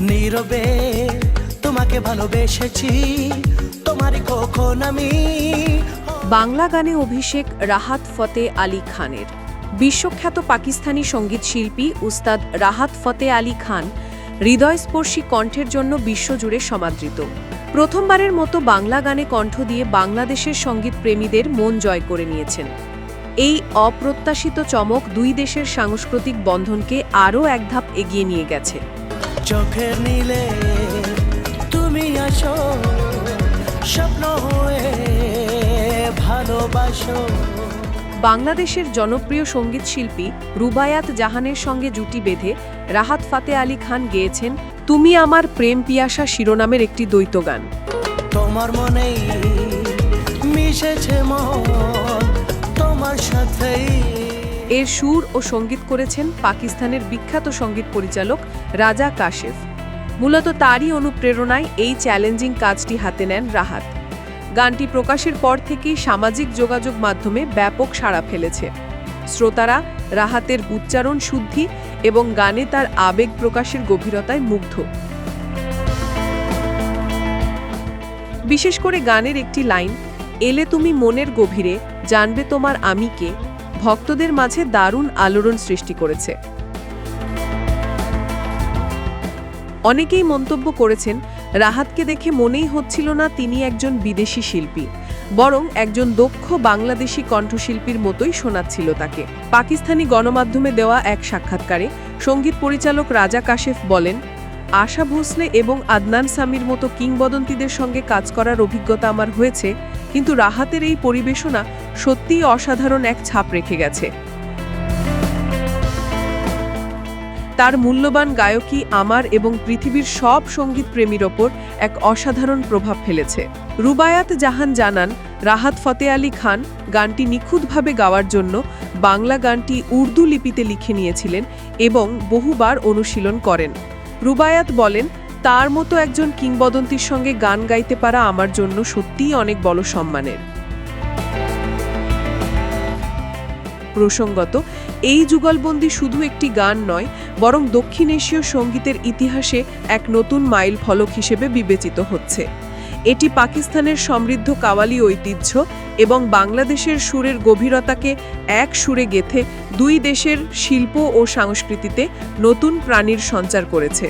নীরবে তোমাকে ভালোবেসেছি, তোমারই কখন আমি? বাংলা গানে অভিষেক রাহাত ফতে আলী খানের। বিশ্বখ্যাত পাকিস্তানি সংগীত শিল্পী উস্তাদ রাহাত ফতে আলী খান হৃদয়স্পর্শী কণ্ঠের জন্য বিশ্বজুড়ে সমাদৃত। প্রথমবারের মতো বাংলা গানে কণ্ঠ দিয়ে বাংলাদেশের সংগীত প্রেমীদের মন জয় করে নিয়েছেন। এই অপ্রত্যাশিত চমক দুই দেশের সাংস্কৃতিক বন্ধনকে আরও এক ধাপ এগিয়ে নিয়ে গেছে। চোখের নীলে তুমি আসো স্বপ্ন হয়ে ভালোবাসো। বাংলাদেশের জনপ্রিয় সংগীত শিল্পী রুবায়াত জাহানের সঙ্গে জুটি বেঁধে রাহাত ফাতে আলী খান গেয়েছেন তুমি আমার প্রেম পিয়াসা শিরোনামের একটি দ্বৈত গান। তোমার মনেই মিশেছে মন। এর সুর ও সংগীত করেছেন পাকিস্তানের বিখ্যাত সংগীত পরিচালক রাজা কাশেফ। মূলত তারই অনুপ্রেরণায় এই চ্যালেঞ্জিং কাজটি হাতে নেন রাহাত। গানটি প্রকাশের পর থেকেই সামাজিক যোগাযোগ মাধ্যমে ব্যাপক সাড়া ফেলেছে। শ্রোতারা রাহাতের উচ্চারণ শুদ্ধি এবং গানে তার আবেগ প্রকাশের গভীরতায় মুগ্ধ। বিশেষ করে গানের একটি লাইন, এলে তুমি মনের গভীরে, জানবে তোমার আমি কে। ভক্তদের মাঝে দারুণ আলোড়ন সৃষ্টি করেছে। অনেকেই মন্তব্য করেছেন, রাহাতকে দেখে মনেই হচ্ছিল না তিনি একজন বিদেশি শিল্পী, বরং একজন দক্ষ বাংলাদেশি কণ্ঠশিল্পীর মতোই শোনাচ্ছিল তাকে। পাকিস্তানি গণমাধ্যমে দেওয়া এক সাক্ষাৎকারে সংগীত পরিচালক রাজা কাশেফ বলেন, আশা ভোসলে এবং আদনান সামির মতো কিংবদন্তিদের সঙ্গে কাজ করার অভিজ্ঞতা আমার হয়েছে কিন্তু রাহাতের এই পরিবেশনা সত্যিই অসাধারণ এক ছাপ রেখে গেছে। তার মূল্যবান গায়কী আমার এবং পৃথিবীর সব সংগীত প্রেমীর ওপর এক অসাধারণ প্রভাব ফেলেছে। রুবায়াত জাহান জানান, রাহাত ফতে আলী খান গানটি নিখুঁতভাবে গাওয়ার জন্য বাংলা গানটি উর্দু লিপিতে লিখে নিয়েছিলেন এবং বহুবার অনুশীলন করেন। রুবায়াত বলেন তার মতো একজন কিংবদন্তির সঙ্গে গান গাইতে পারা আমার জন্য সত্যিই অনেক বড় সম্মানের। প্রসঙ্গত, এই যুগলবন্দি শুধু একটি গান নয়, বরং দক্ষিণ এশীয় সঙ্গীতের ইতিহাসে এক নতুন মাইল ফলক হিসেবে বিবেচিত হচ্ছে। এটি পাকিস্তানের সমৃদ্ধ কাওয়ালি ঐতিহ্য এবং বাংলাদেশের সুরের গভীরতাকে এক সুরে গেথে দুই দেশের শিল্প ও সংস্কৃতিতে নতুন প্রাণীর সঞ্চার করেছে।